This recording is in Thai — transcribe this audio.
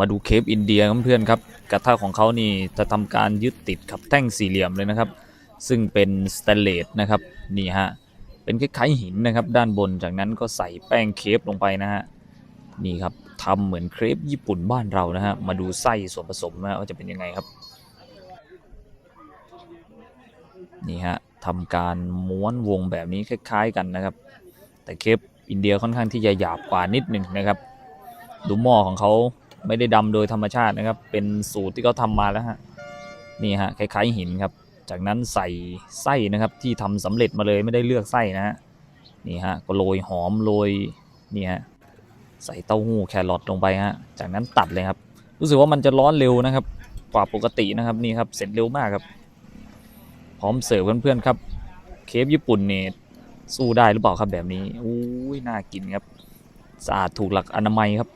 มาดูเคปอินเดียเพื่อนครับกระทะของเขานี่จะทำการยึดติดกับแท่งสี่เหลี่ยมเลยนะครับ ซึ่งเป็นสแตเลสนะครับนี่ฮะเป็นคล้ายๆหินนะครับ ด้านบนจากนั้นก็ใส่แป้งเคปลงไปนะฮะนี่ครับทำเหมือนเครปญี่ปุ่นบ้านเรานะฮะมาดูไส้ส่วนผสมนะว่าจะเป็นยังไงครับนี่ฮะทำการม้วนวงแบบนี้คล้าย ๆ กันนะครับ แต่เคปอินเดียค่อนข้างที่จะหยาบกว่านิดหนึ่งนะครับ ดูหม้อของเขา ไม่ได้ดำโดยธรรมชาตินะครับ เป็นสูตรที่เขาทำมาแล้วฮะนี่ฮะคล้ายๆหินครับ จากนั้นใส่ไส้นะครับที่ทำสำเร็จมาเลยไม่ได้เลือกไส้นะฮะนี่ฮะก็โรยหอมโรยนี่ฮะใส่เต้าหู้แครอทลงไปฮะจากนั้นตัดเลยครับ รู้สึกว่ามันจะร้อนเร็วนะครับ กว่าปกตินะครับนี่ครับเสร็จเร็วมากครับ พร้อมเสิร์ฟเพื่อนๆครับ เคฟญี่ปุ่นเนี่ยสู้ได้หรือเปล่าครับแบบนี้อุ้ยน่ากินครับสะอาดถูกหลักอนามัยครับ